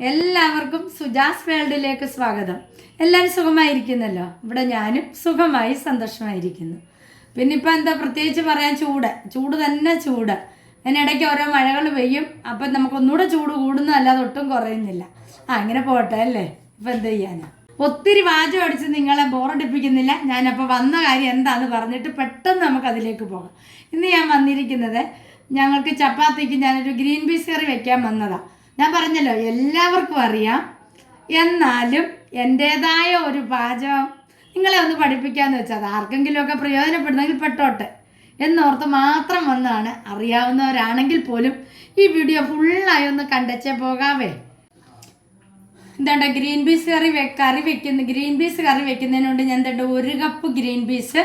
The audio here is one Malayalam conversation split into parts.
എല്ലാവർക്കും സുജാസ് വേൾഡിലേക്ക് സ്വാഗതം. എല്ലാവരും സുഖമായിരിക്കുന്നല്ലോ? ഇവിടെ ഞാനും സുഖമായി സന്തോഷമായിരിക്കുന്നു. പിന്നെ ഇപ്പം എന്താ പ്രത്യേകിച്ച് പറയാൻ ചൂട്. ചൂട് തന്നെ ചൂട്. അതിനിടയ്ക്ക് ഓരോ മഴകൾ പെയ്യും. അപ്പം നമുക്കൊന്നുകൂടെ ചൂട് കൂടുന്നു അല്ലാതെ ഒട്ടും കുറയുന്നില്ല. ആ അങ്ങനെ പോട്ടെ അല്ലേ? ഇപ്പം എന്ത് ചെയ്യാനാ? ഒത്തിരി വാചം അടിച്ച് നിങ്ങളെ ബോറടിപ്പിക്കുന്നില്ല. ഞാനപ്പോൾ വന്ന കാര്യം എന്താണെന്ന് പറഞ്ഞിട്ട് പെട്ടെന്ന് നമുക്ക് അതിലേക്ക് പോകാം. ഇന്ന് ഞാൻ വന്നിരിക്കുന്നത് ഞങ്ങൾക്ക് ചപ്പാത്തിക്ക് ഞാനൊരു ഗ്രീൻ പീസ് കറി വെക്കാൻ വന്നതാണ് ഞാൻ പറഞ്ഞല്ലോ എല്ലാവർക്കും അറിയാം. എന്നാലും എന്റേതായ ഒരു പാചകം നിങ്ങളെ ഒന്ന് പഠിപ്പിക്കാന്ന് വെച്ചാൽ അത് ആർക്കെങ്കിലുമൊക്കെ പ്രയോജനപ്പെടുന്നെങ്കിൽ പെട്ടോട്ടെ. എന്നോർത്ത് മാത്രം വന്നാണ് അറിയാവുന്നവരാണെങ്കിൽ പോലും ഈ വീഡിയോ ഫുള്ളായി ഒന്ന് കണ്ടച്ചേ പോകാവേ. എന്താണ്ട ഗ്രീൻ പീസ് കറി കറി വെക്കുന്ന ഗ്രീൻ പീസ് കറി വെക്കുന്നതിനുകൊണ്ട് ഞാൻ എന്താ ഒരു കപ്പ് ഗ്രീൻ പീസ്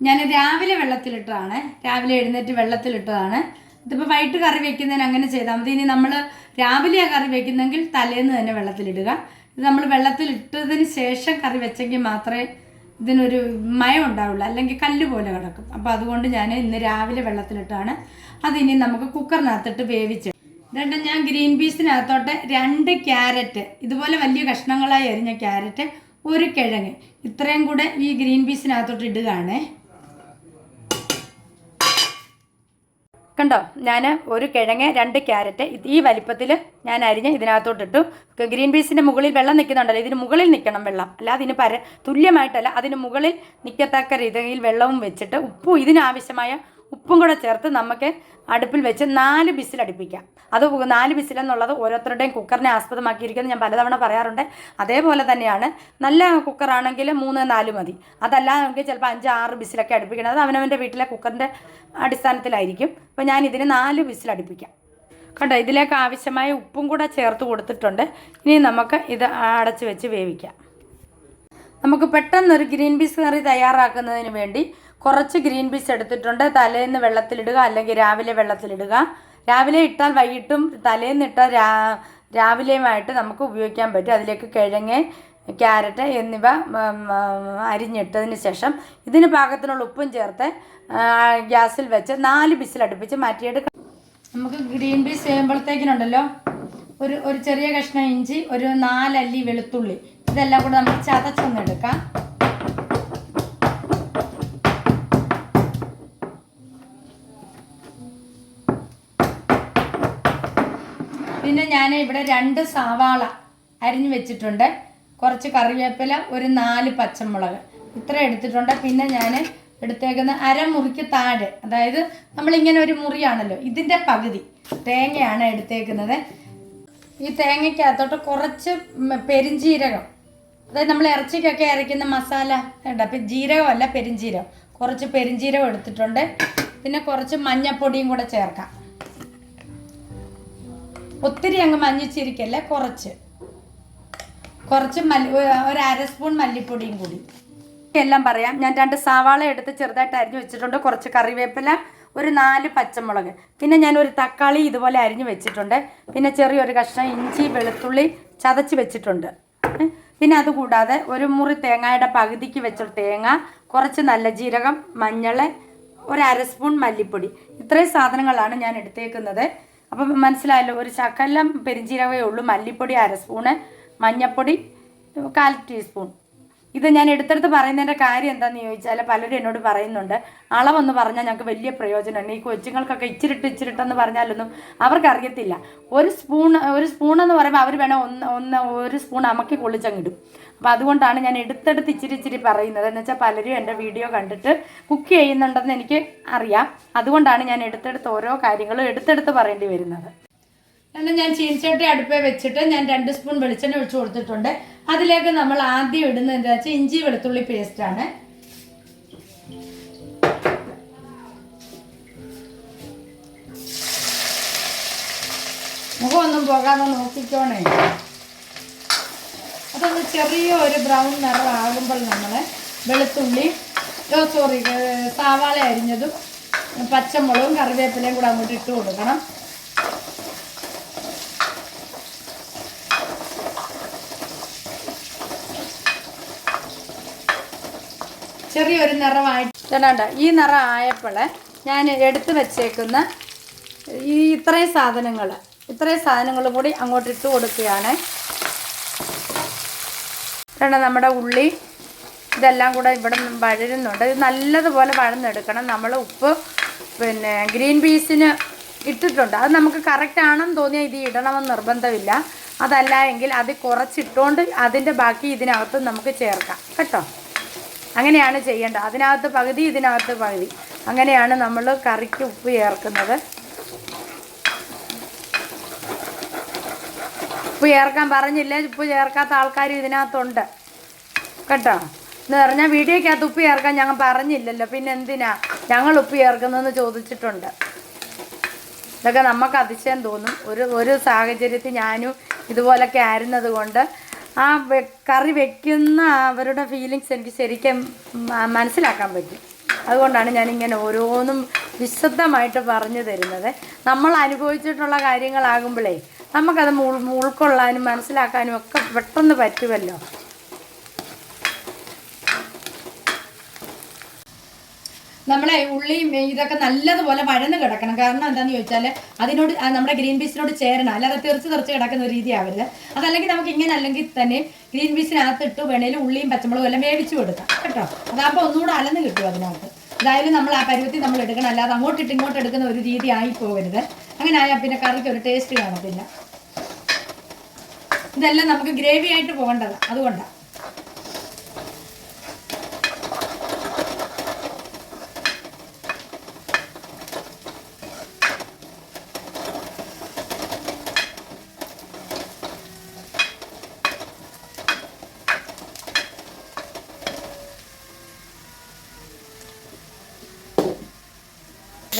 ഞാൻ രാവിലെ വെള്ളത്തിലിട്ടതാണ്. രാവിലെ എഴുന്നേറ്റ് വെള്ളത്തിലിട്ടതാണ്. ഇതിപ്പോൾ വൈകിട്ട് കറി വെക്കുന്നതിന് അങ്ങനെ ചെയ്താൽ മതി. ഇനി നമ്മൾ രാവിലെയാണ് കറി വെക്കുന്നെങ്കിൽ തലേന്ന് തന്നെ വെള്ളത്തിലിടുക. ഇത് നമ്മൾ വെള്ളത്തിലിട്ടതിന് ശേഷം കറി വെച്ചെങ്കിൽ മാത്രമേ ഇതിനൊരു മയം ഉണ്ടാവുള്ളൂ. അല്ലെങ്കിൽ കല്ല് പോലെ കിടക്കും. അപ്പോൾ അതുകൊണ്ട് ഞാൻ ഇന്ന് രാവിലെ വെള്ളത്തിലിട്ടാണ്. അതിനി നമുക്ക് കുക്കറിനകത്തിട്ട് വേവിച്ച് രണ്ട് ഞാൻ ഗ്രീൻ പീസിനകത്തോട്ട് രണ്ട് ക്യാരറ്റ് ഇതുപോലെ വലിയ കഷ്ണങ്ങളായി അരിഞ്ഞ ക്യാരറ്റ് ഒരു കിഴങ്ങ്. ഇത്രയും കൂടെ ഈ ഗ്രീൻ പീസിനകത്തോട്ട് ഇടുകയാണേ. കണ്ടോ? ഞാൻ ഒരു കിഴങ്ങ് രണ്ട് ക്യാരറ്റ് ഈ വലിപ്പത്തിൽ ഞാൻ അരിഞ്ഞ് ഇതിനകത്തോട്ട് ഇട്ടു ഗ്രീൻ പീസിന്റെ മുകളിൽ വെള്ളം നിൽക്കുന്നുണ്ടല്ലോ ഇതിന് മുകളിൽ നിൽക്കണം വെള്ളം. അല്ല അതിന് പര തുല്യമായിട്ടല്ല അതിന് മുകളിൽ നിൽക്കത്തക്ക രീതിയിൽ വെള്ളവും വെച്ചിട്ട് ഉപ്പും ഇതിനാവശ്യമായ ഉപ്പും കൂടെ ചേർത്ത് നമുക്ക് അടുപ്പിൽ വെച്ച് നാല് ബിസിൽ അടുപ്പിക്കാം. അത് നാല് ബിസിലെന്നുള്ളത് ഓരോരുത്തരുടെയും കുക്കറിനെ ആസ്പദമാക്കിയിരിക്കുന്നത് ഞാൻ പലതവണ പറയാറുണ്ട്. അതേപോലെ തന്നെയാണ് നല്ല കുക്കറാണെങ്കിൽ മൂന്ന് നാല് മതി. അതല്ല നമുക്ക് ചിലപ്പോൾ അഞ്ച് ആറ് ബിസിലൊക്കെ അടുപ്പിക്കണം. അത് അവനവന്റെ വീട്ടിലെ കുക്കറിന്റെ അടിസ്ഥാനത്തിലായിരിക്കും. അപ്പോൾ ഞാൻ ഇതിന് നാല് ബിസിൽ അടുപ്പിക്കാം. കണ്ടോ ഇതിലേക്ക് ആവശ്യമായ ഉപ്പും കൂടെ ചേർത്ത് കൊടുത്തിട്ടുണ്ട്. ഇനി നമുക്ക് ഇത് അടച്ച് വെച്ച് വേവിക്കാം. നമുക്ക് പെട്ടെന്നൊരു ഗ്രീൻ പീസ് കറി തയ്യാറാക്കുന്നതിന് വേണ്ടി കുറച്ച് ഗ്രീൻ പീസ് എടുത്തിട്ടുണ്ട്. തലേന്ന് വെള്ളത്തിലിടുക അല്ലെങ്കിൽ രാവിലെ വെള്ളത്തിലിടുക. രാവിലെ ഇട്ടാൽ വൈകിട്ടും തലേന്ന് ഇട്ടാൽ രാ രാവിലെയുമായിട്ട് നമുക്ക് ഉപയോഗിക്കാൻ പറ്റും. അതിലേക്ക് കിഴങ്ങ് ക്യാരറ്റ് എന്നിവ അരിഞ്ഞിട്ടതിന് ശേഷം ഇതിന് പാകത്തിനുള്ള ഉപ്പും ചേർത്ത് ഗ്യാസിൽ വെച്ച് നാല് ബിസിൽ അടുപ്പിച്ച് മാറ്റിയെടുക്കാം നമുക്ക് ഗ്രീൻ പീസ് ചെയ്യുമ്പോഴത്തേക്കിനുണ്ടല്ലോ ഒരു ഒരു ചെറിയ കഷ്ണം ഇഞ്ചി ഒരു നാലല്ലി വെളുത്തുള്ളി. ഇതെല്ലാം കൂടെ നമുക്ക് ചതച്ചൊന്ന് ഞാൻ ഇവിടെ രണ്ട് സവാള അരിഞ്ഞു വെച്ചിട്ടുണ്ട്. കുറച്ച് കറിവേപ്പില ഒരു നാല് പച്ചമുളക്. ഇത്ര എടുത്തിട്ടുണ്ട്. പിന്നെ ഞാൻ എടുത്തേക്കുന്ന അരമുറിക്ക് താഴെ അതായത് നമ്മളിങ്ങനെ ഒരു മുറിയാണല്ലോ ഇതിന്റെ പകുതി തേങ്ങയാണ് എടുത്തേക്കുന്നത്. ഈ തേങ്ങയ്ക്കകത്തോട്ട് കുറച്ച് പെരിഞ്ചീരകം അതായത് നമ്മൾ ഇറച്ചിക്കൊക്കെ അരയ്ക്കുന്ന മസാല ഉണ്ട് അപ്പം ജീരകമല്ല പെരിഞ്ജീരകം കുറച്ച് പെരിഞ്ജീരകം എടുത്തിട്ടുണ്ട്. പിന്നെ കുറച്ച് മഞ്ഞപ്പൊടിയും കൂടെ ചേർക്കാം. ഒത്തിരി അങ്ങ് മഞ്ഞിച്ചിരിക്കല്ലേ? കുറച്ച്. കുറച്ച് മല്ലി ഒരു അര സ്പൂൺ മല്ലിപ്പൊടിയും കൂടി. എല്ലാം പറയാം. ഞാൻ രണ്ട് സവാള എടുത്ത് ചെറുതായിട്ട് അരിഞ്ഞു വെച്ചിട്ടുണ്ട്. കുറച്ച് കറിവേപ്പില ഒരു നാല് പച്ചമുളക്. പിന്നെ ഞാൻ ഒരു തക്കാളി ഇതുപോലെ അരിഞ്ഞു വെച്ചിട്ടുണ്ട്. പിന്നെ ചെറിയൊരു കഷ്ണം ഇഞ്ചി വെളുത്തുള്ളി ചതച്ച് വെച്ചിട്ടുണ്ട്. പിന്നെ അതുകൂടാതെ ഒരു മുറി തേങ്ങയുടെ പകുതിക്ക് വെച്ച തേങ്ങ കുറച്ച് നല്ല ജീരകം മഞ്ഞൾ ഒരു അര സ്പൂൺ മല്ലിപ്പൊടി. ഇത്രയും സാധനങ്ങളാണ് ഞാൻ എടുത്തേക്കുന്നത്. അപ്പം മനസ്സിലായല്ലോ ഒരു ചക്കല്ലം പെരിഞ്ചീരകമേ ഉള്ളൂ മല്ലിപ്പൊടി അര സ്പൂണ് മഞ്ഞൾപ്പൊടി കാൽ ടീസ്പൂൺ. ഇത് ഞാൻ എടുത്തെടുത്ത് പറയുന്നതിന്റെ കാര്യം എന്താണെന്ന് ചോദിച്ചാൽ പലരും എന്നോട് പറയുന്നുണ്ട്. അളവെന്ന് പറഞ്ഞാൽ ഞങ്ങൾക്ക് വലിയ പ്രയോജനമുണ്ട് ഈ കൊച്ചുങ്ങൾക്കൊക്കെ ഇച്ചിരിട്ട് ഇച്ചിരിട്ടെന്ന് പറഞ്ഞാലൊന്നും അവർക്കറിയത്തില്ല. ഒരു സ്പൂൺ ഒരു സ്പൂൺ എന്ന് പറയുമ്പോൾ അവർ വേണം ഒന്ന് ഒന്ന് ഒരു സ്പൂൺ അമക്കി കൊള്ളിച്ചങ്ങിടും അപ്പോൾ അതുകൊണ്ടാണ് ഞാൻ എടുത്തെടുത്ത് ഇച്ചിരി ഇച്ചിരി പറയുന്നത്. എന്ന് വെച്ചാൽ പലരും എന്റെ വീഡിയോ കണ്ടിട്ട് കുക്ക് ചെയ്യുന്നുണ്ടെന്ന് എനിക്ക് അറിയാം. അതുകൊണ്ടാണ് ഞാൻ എടുത്തെടുത്ത് ഓരോ കാര്യങ്ങളും എടുത്തെടുത്ത് പറയേണ്ടി വരുന്നത്. എന്നാൽ ഞാൻ ചീനച്ചട്ടി അടുപ്പേ വെച്ചിട്ട് ഞാൻ രണ്ട് സ്പൂൺ വെളിച്ചെണ്ണ ഒഴിച്ചു കൊടുത്തിട്ടുണ്ട്. അതിലേക്ക് നമ്മൾ ആദ്യം ഇടുന്നത് എന്താ വെച്ചാൽ ഇഞ്ചി വെളുത്തുള്ളി പേസ്റ്റാണ് മുഖമൊന്നും പോകാതെ നോക്കിക്കോണേ. അതൊന്ന് ചെറിയ ഒരു ബ്രൗൺ നിറമാകുമ്പോൾ നമ്മൾ വെളുത്തുള്ളി സോറി സവാള അരിഞ്ഞതും പച്ചമുളകും കറിവേപ്പിലയും കൂടെ അങ്ങോട്ട് ഇട്ട് കൊടുക്കണം. ചെറിയൊരു നിറമായിട്ട് ചേട്ടാ ഈ നിറം ആയപ്പോൾ ഞാൻ എടുത്ത് വെച്ചേക്കുന്ന ഈ ഇത്രയും സാധനങ്ങൾ ഇത്രയും സാധനങ്ങൾ കൂടി അങ്ങോട്ട് ഇട്ട് കൊടുക്കുകയാണ്. കാരണം നമ്മുടെ ഉള്ളി. ഇതെല്ലാം കൂടെ ഇവിടെ വഴരുന്നുണ്ട് ഇത് നല്ലതുപോലെ വഴന്നെടുക്കണം. നമ്മൾ ഉപ്പ് പിന്നെ ഗ്രീൻ പീസിന് ഇട്ടിട്ടുണ്ട്. അത് നമുക്ക് കറക്റ്റ് ആണെന്ന് തോന്നിയാൽ ഇത് ഇടണമെന്ന് നിർബന്ധമില്ല. അതല്ല എങ്കിൽ അത് കുറച്ചിട്ടുകൊണ്ട് അതിന്റെ ബാക്കി ഇതിനകത്ത് നമുക്ക് ചേർക്കാം. കേട്ടോ? അങ്ങനെയാണ് ചെയ്യേണ്ടത്. അതിനകത്ത് പകുതി ഇതിനകത്ത് പകുതി. അങ്ങനെയാണ് നമ്മൾ കറിക്ക് ഉപ്പ് ചേർക്കുന്നത്. ഉപ്പ് ചേർക്കാൻ പറഞ്ഞില്ലേ? ഉപ്പ് ചേർക്കാത്ത ആൾക്കാർ ഇതിനകത്തുണ്ട്. കേട്ടോ? എന്ന് പറഞ്ഞാൽ വീഡിയോക്കകത്ത് ഉപ്പ് ചേർക്കാൻ ഞങ്ങൾ പറഞ്ഞില്ലല്ലോ. പിന്നെ എന്തിനാ ഞങ്ങൾ ഉപ്പ് ചേർക്കുന്നതെന്ന് ചോദിച്ചിട്ടുണ്ട്. ഇതൊക്കെ നമുക്ക് അതിശയം തോന്നും. ഒരു ഒരു സാഹചര്യത്തിൽ ഞാനും ഇതുപോലൊക്കെ ആയിരുന്നത് കൊണ്ട് ആ കറി വെക്കുന്ന അവരുടെ ഫീലിങ്സ് എനിക്ക് ശരിക്കും മനസ്സിലാക്കാൻ പറ്റും. അതുകൊണ്ടാണ് ഞാൻ ഇങ്ങനെ ഓരോന്നും വിശദമായിട്ട് പറഞ്ഞു തരുന്നത്. നമ്മൾ അനുഭവിച്ചിട്ടുള്ള കാര്യങ്ങളാകുമ്പോഴേ നമുക്കത് ഉൾ- ഉൾക്കൊള്ളാനും മനസ്സിലാക്കാനും ഒക്കെ പെട്ടെന്ന് പറ്റുമല്ലോ. നമ്മളെ ഉള്ളിയും ഇതൊക്കെ നല്ലതുപോലെ വഴന്ന് കിടക്കണം. കാരണം എന്താണെന്ന് ചോദിച്ചാൽ അതിനോട് നമ്മുടെ ഗ്രീൻ പീസിനോട് ചേരണം. അല്ലാതെ തെറിച്ച് തെറിച്ച് കിടക്കുന്ന ഒരു രീതിയാവരുത്. അതല്ലെങ്കിൽ നമുക്ക് ഇങ്ങനെ അല്ലെങ്കിൽ തന്നെ ഗ്രീൻ പീസിനകത്ത് ഇട്ട് വേണേലും ഉള്ളിയും പച്ചമുളകും എല്ലാം വേവിച്ച് കൊടുക്കാം. കേട്ടോ? അതാകുമ്പോൾ ഒന്നുകൂടെ അലന്ന് കിട്ടും അതിനകത്ത്. എന്തായാലും നമ്മൾ ആ പരുവത്തിൽ നമ്മൾ എടുക്കണം. അല്ലാതെ അങ്ങോട്ടിട്ട് ഇങ്ങോട്ട് എടുക്കുന്ന ഒരു രീതി ആയി പോകരുത്. അങ്ങനെ ആയാൽ പിന്നെ കറിക്ക് ഒരു ടേസ്റ്റ് കാണത്തില്ല. ഇതെല്ലാം നമുക്ക് ഗ്രേവി ആയിട്ട് പോകേണ്ടതാണ് അതുകൊണ്ടാണ്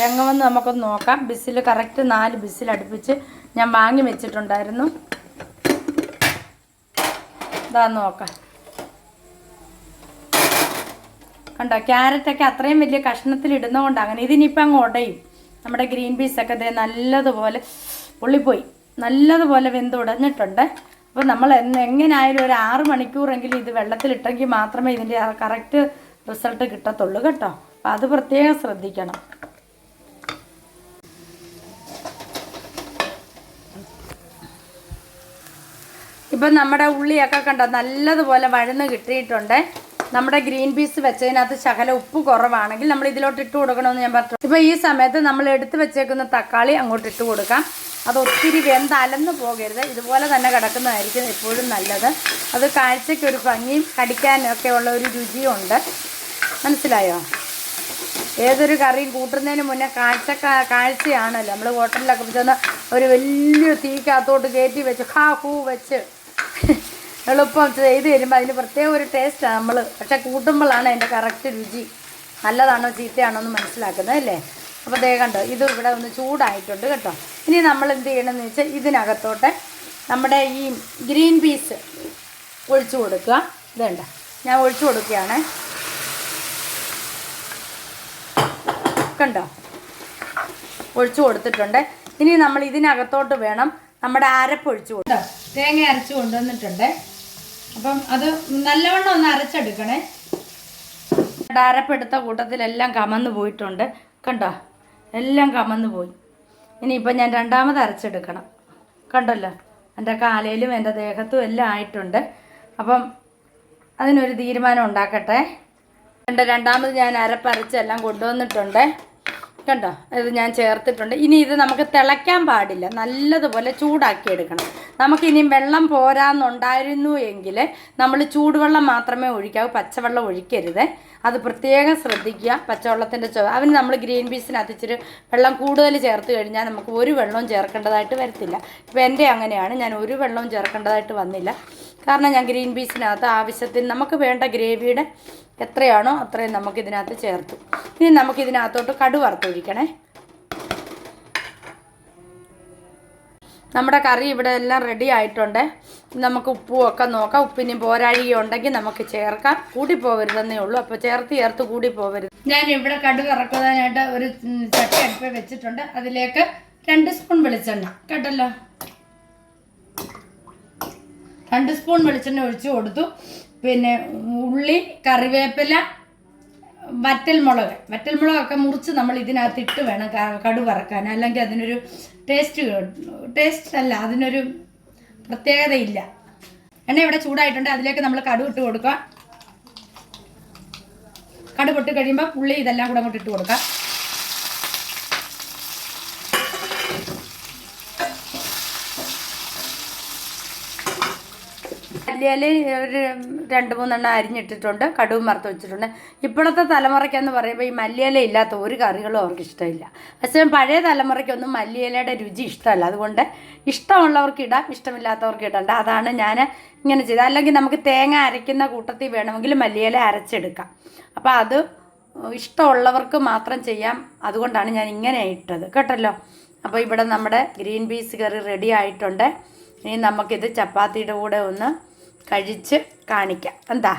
രംഗമെന്ന് നമുക്കൊന്ന് നോക്കാം. ബിസിൽ കറക്റ്റ് നാല് ബിസിൽ അടുപ്പിച്ച് ഞാൻ വാങ്ങി വെച്ചിട്ടുണ്ടായിരുന്നു. ഇതാ നോക്കാം. കണ്ടോ ക്യാരറ്റൊക്കെ അത്രയും വലിയ കഷ്ണത്തിൽ ഇടുന്നതുകൊണ്ട് അങ്ങനെ ഇതിനിപ്പോൾ അങ്ങ് ഉടയും. നമ്മുടെ ഗ്രീൻ പീസൊക്കെ ഇതേ നല്ലതുപോലെ പൊള്ളിപ്പോയി. നല്ലതുപോലെ വെന്ത് ഉടഞ്ഞിട്ടുണ്ട്. അപ്പോൾ നമ്മൾ എന്ന് എങ്ങനെയായാലും ഒരു ആറ് മണിക്കൂറെങ്കിലും ഇത് വെള്ളത്തിലിട്ടെങ്കിൽ മാത്രമേ ഇതിന്റെ കറക്റ്റ് റിസൾട്ട് കിട്ടത്തുള്ളൂ കേട്ടോ. അപ്പോൾ അത് പ്രത്യേകം ശ്രദ്ധിക്കണം. ഇപ്പം നമ്മുടെ ഉള്ളിയൊക്കെ കണ്ടോ നല്ലതുപോലെ വഴന്ന് കിട്ടിയിട്ടുണ്ട്. നമ്മുടെ ഗ്രീൻ പീസ് വെച്ചതിനകത്ത് ശകല ഉപ്പ് കുറവാണെങ്കിൽ നമ്മൾ ഇതിലോട്ട് ഇട്ട് കൊടുക്കണമെന്ന് ഞാൻ പറഞ്ഞു. ഇപ്പം ഈ സമയത്ത് നമ്മൾ എടുത്ത് വെച്ചേക്കുന്ന തക്കാളി അങ്ങോട്ട് ഇട്ട് കൊടുക്കാം. അത് ഒത്തിരി വെന്ത് അലന്ന് പോകരുത്. ഇതുപോലെ തന്നെ കിടക്കുന്നതായിരിക്കും എപ്പോഴും നല്ലത്. അത് കാഴ്ചയ്ക്ക് ഒരു ഭംഗിയും കടിക്കാനൊക്കെ ഉള്ള ഒരു രുചിയുണ്ട്. മനസ്സിലായോ? ഏതൊരു കറിയും കൂട്ടുന്നതിന് മുന്നേ കാഴ്ച കാഴ്ചയാണല്ലോ. നമ്മൾ ഹോട്ടലിലൊക്കെ ചെന്ന് ഒരു വലിയ തീക്കകത്തോട്ട് കയറ്റി വെച്ച് ഹാ ഹൂ വെച്ച് എളുപ്പം ചെയ്ത് തരുമ്പോൾ അതിന് പ്രത്യേക ഒരു ടേസ്റ്റാണ് നമ്മൾ പക്ഷെ കൂട്ടുമ്പോഴാണ് അതിന്റെ കറക്റ്റ് രുചി. നല്ലതാണോ ചീത്തയാണോ എന്ന് മനസ്സിലാക്കുന്നത് അല്ലേ? അപ്പോൾ ദേ കണ്ടോ ഇത് ഇവിടെ ഒന്ന് ചൂടായിട്ടുണ്ട് കേട്ടോ. ഇനി നമ്മൾ എന്ത് ചെയ്യണമെന്ന് വെച്ചാൽ ഇതിനകത്തോട്ട് നമ്മുടെ ഈ ഗ്രീൻ പീസ് ഒഴിച്ചു കൊടുക്കുക. ഇതുണ്ട. ഞാൻ ഒഴിച്ചു കൊടുക്കുകയാണ്. കണ്ടോ? ഒഴിച്ചു കൊടുത്തിട്ടുണ്ട്. ഇനി നമ്മൾ ഇതിനകത്തോട്ട് വേണം നമ്മുടെ അരപ്പ് ഒഴിച്ചു കൊടുക്കാം തേങ്ങ അരച്ച് കൊണ്ടുവന്നിട്ടുണ്ട്. അപ്പം അത് നല്ലവണ്ണം ഒന്ന് അരച്ചെടുക്കണേ. അരപ്പെടുത്ത കൂട്ടത്തിലെല്ലാം കമന്ന് പോയിട്ടുണ്ട്. കണ്ടോ? എല്ലാം കമന്ന് പോയി. ഇനിയിപ്പം ഞാൻ രണ്ടാമത് അരച്ചെടുക്കണം. കണ്ടല്ലോ? എന്റെ കാലയിലും എന്റെ ദേഹത്തും എല്ലാം ആയിട്ടുണ്ട്. അപ്പം അതിനൊരു തീരുമാനം ഉണ്ടാക്കട്ടെ. കണ്ട രണ്ടാമത് ഞാൻ അരപ്പരച്ചെല്ലാം കൊണ്ടുവന്നിട്ടുണ്ട്. കണ്ടോ? ഇത് ഞാൻ ചേർത്തിട്ടുണ്ട്. ഇനി ഇത് നമുക്ക് തിളയ്ക്കാൻ പാടില്ല. നല്ലതുപോലെ ചൂടാക്കി എടുക്കണം നമുക്ക് ഇനിയും വെള്ളം പോരാന്നുണ്ടായിരുന്നു എങ്കിൽ നമ്മൾ ചൂടുവെള്ളം മാത്രമേ ഒഴിക്കാവൂ പച്ചവെള്ളം ഒഴിക്കരുത്. അത് പ്രത്യേകം ശ്രദ്ധിക്കുക പച്ചവെള്ളത്തിന്റെ ചോ അവന് നമ്മൾ ഗ്രീൻ പീസിനകത്ത് ഇച്ചിരി വെള്ളം കൂടുതൽ ചേർത്ത് കഴിഞ്ഞാൽ നമുക്ക് ഒരു വെള്ളവും ചേർക്കേണ്ടതായിട്ട് വരത്തില്ല. ഇപ്പം എന്റെ അങ്ങനെയാണ് ഞാൻ ഒരു വെള്ളവും ചേർക്കേണ്ടതായിട്ട് വന്നില്ല. കാരണം ഞാൻ ഗ്രീൻ പീസിനകത്ത് ആവശ്യത്തിന് നമുക്ക് വേണ്ട ഗ്രേവിയുടെ എത്രയാണോ അത്രയും നമുക്കിതിനകത്ത് ചേർത്തു. ഇനി നമുക്ക് ഇതിനകത്തോട്ട് നമ്മുടെ കറി ഇവിടെ എല്ലാം റെഡി ആയിട്ടുണ്ട്. നമുക്ക് ഉപ്പും ഒക്കെ നോക്കാം. ഉപ്പിന് പോരാഴിക ഉണ്ടെങ്കിൽ നമുക്ക് ചേർക്കാം. കൂടി പോകരുതെന്നേ ഉള്ളൂ. അപ്പോൾ ചേർത്ത് ചേർത്ത് കൂടി പോകരുത് ഞാൻ ഇവിടെ കടുക് ഇറക്കുവാനായിട്ട് ഒരു ചട്ടി അടുപ്പ് വെച്ചിട്ടുണ്ട്. അതിലേക്ക് രണ്ട് സ്പൂൺ വെളിച്ചെണ്ണ. കേട്ടല്ലോ? രണ്ട് സ്പൂൺ വെളിച്ചെണ്ണ ഒഴിച്ചു കൊടുത്തു. പിന്നെ ഉള്ളി കറിവേപ്പില വറ്റൽമുളക്. വറ്റൽമുളകൊക്കെ വറ്റൽ മുളകൊക്കെ മുറിച്ച് നമ്മൾ ഇതിനകത്ത് ഇട്ട് വേണം കടുവറക്കാൻ കടു വറക്കാൻ. അല്ലെങ്കിൽ അതിനൊരു ടേസ്റ്റ് ടേസ്റ്റ് അല്ല അതിനൊരു പ്രത്യേകതയില്ല. എണ്ണ ഇവിടെ ചൂടായിട്ടുണ്ട് അതിലേക്ക് നമ്മൾ കടു ഇട്ട് കൊടുക്കുക കടു പൊട്ട് കഴിയുമ്പോൾ പുള്ളി ഇതെല്ലാം കൂടെ അങ്ങോട്ട് ഇട്ട് കൊടുക്കുക മല്ലിയില ഒരു രണ്ട് മൂന്നെണ്ണം അരിഞ്ഞിട്ടിട്ടുണ്ട് കടുവും വറുത്ത് വെച്ചിട്ടുണ്ട്. ഇപ്പോഴത്തെ തലമുറയ്ക്കെന്ന് പറയുമ്പോൾ ഈ മല്ലിയില ഇല്ലാത്ത ഒരു കറികളും അവർക്ക് ഇഷ്ടമില്ല. പക്ഷേ പഴയ തലമുറയ്ക്കൊന്നും മല്ലിയിലയുടെ രുചി ഇഷ്ടമല്ല. അതുകൊണ്ട് ഇഷ്ടമുള്ളവർക്ക് ഇടാം ഇഷ്ടമില്ലാത്തവർക്ക് ഇടണ്ട. അതാണ് ഞാൻ ഇങ്ങനെ ചെയ്തത്. അല്ലെങ്കിൽ നമുക്ക് തേങ്ങ അരയ്ക്കുന്ന കൂട്ടത്തിൽ വേണമെങ്കിൽ മല്ലിയില അരച്ചെടുക്കാം. അപ്പോൾ അത് ഇഷ്ടമുള്ളവർക്ക് മാത്രം ചെയ്യാം. അതുകൊണ്ടാണ് ഞാൻ ഇങ്ങനെ ഇട്ടത്. കേട്ടല്ലോ? അപ്പോൾ ഇവിടെ നമ്മുടെ ഗ്രീൻ പീസ് കറി റെഡി ആയിട്ടുണ്ട്. ഇനി നമുക്കിത് ചപ്പാത്തിയുടെ കൂടെ ഒന്ന് കഴിച്ച് കാണിക്കാം. എന്താ?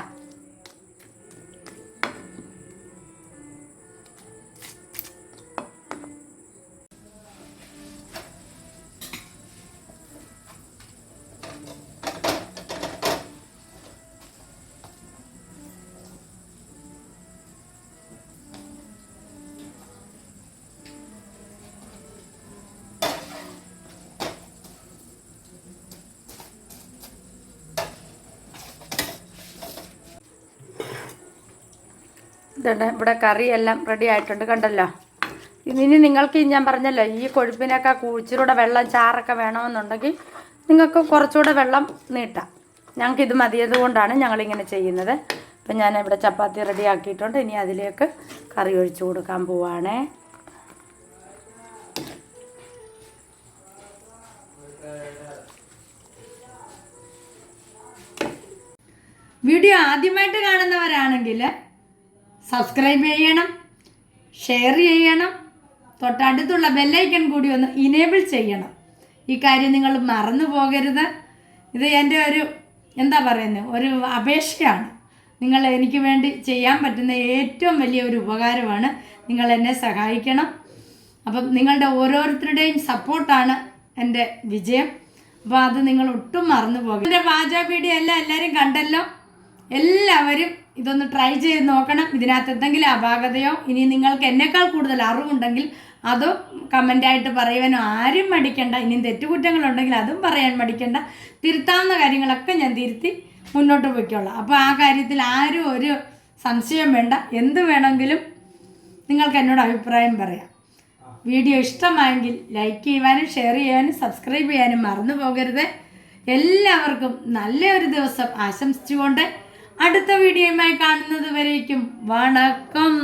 ഇതുണ്ട്. ഇവിടെ കറിയെല്ലാം റെഡി ആയിട്ടുണ്ട്. കണ്ടല്ലോ? ഇനി നിങ്ങൾക്ക് ഞാൻ പറഞ്ഞല്ലോ ഈ കൊഴുപ്പിനൊക്കെ കുഴിച്ചിലൂടെ വെള്ളം ചാറൊക്കെ വേണമെന്നുണ്ടെങ്കിൽ നിങ്ങൾക്ക് കുറച്ചുകൂടെ വെള്ളം നീട്ടാം. ഞങ്ങൾക്ക് ഇത് മതിയത് കൊണ്ടാണ് ഞങ്ങളിങ്ങനെ ചെയ്യുന്നത്. അപ്പം ഞാൻ ഇവിടെ ചപ്പാത്തി റെഡി ആക്കിയിട്ടുണ്ട്. ഇനി അതിലേക്ക് കറി ഒഴിച്ചു കൊടുക്കാൻ പോവാണേ. വീഡിയോ ആദ്യമായിട്ട് കാണുന്നവരാണെങ്കിൽ സബ്സ്ക്രൈബ് ചെയ്യണം ഷെയർ ചെയ്യണം തൊട്ടടുത്തുള്ള ബെല്ലൈക്കൺ കൂടി ഒന്ന് ഇനേബിൾ ചെയ്യണം. ഈ കാര്യം നിങ്ങൾ മറന്നു പോകരുത്. ഇത് എന്റെ ഒരു എന്താ പറയുന്നത് ഒരു അപേക്ഷയാണ്. നിങ്ങൾ എനിക്ക് വേണ്ടി ചെയ്യാൻ പറ്റുന്ന ഏറ്റവും വലിയ ഒരു ഉപകാരമാണ് നിങ്ങൾ എന്നെ സഹായിക്കണം. അപ്പം നിങ്ങളുടെ ഓരോരുത്തരുടെയും സപ്പോർട്ടാണ് എന്റെ വിജയം. അപ്പോൾ അത് നിങ്ങൾ ഒട്ടും മറന്നു പോകും എന്റെ പാചക വീഡിയോ എല്ലാം എല്ലാവരും കണ്ടല്ലോ. എല്ലാവരും ഇതൊന്ന് ട്രൈ ചെയ്ത് നോക്കണം. ഇതിനകത്ത് എന്തെങ്കിലും അപാകതയോ ഇനി നിങ്ങൾക്ക് എന്നേക്കാൾ കൂടുതൽ അറിവുണ്ടെങ്കിൽ അതോ കമന്റായിട്ട് പറയുവാനോ ആരും മടിക്കണ്ട. ഇനിയും തെറ്റുകുറ്റങ്ങളുണ്ടെങ്കിൽ അതും പറയാൻ മടിക്കണ്ട. തിരുത്താവുന്ന കാര്യങ്ങളൊക്കെ ഞാൻ തിരുത്തി മുന്നോട്ട് പോയിക്കോളാം. അപ്പോൾ ആ കാര്യത്തിൽ ആരും ഒരു സംശയം വേണ്ട. എന്ത് വേണമെങ്കിലും നിങ്ങൾക്ക് എന്നോട് അഭിപ്രായം പറയാം. വീഡിയോ ഇഷ്ടമായെങ്കിൽ ലൈക്ക് ചെയ്യുവാനും ഷെയർ ചെയ്യാനും സബ്സ്ക്രൈബ് ചെയ്യാനും മറന്നു പോകരുത്. എല്ലാവർക്കും നല്ലൊരു ദിവസം ആശംസിച്ചുകൊണ്ട് അടുത്ത വീഡിയോയുമായി കാണുന്നത് വരേക്കും. വണക്കം.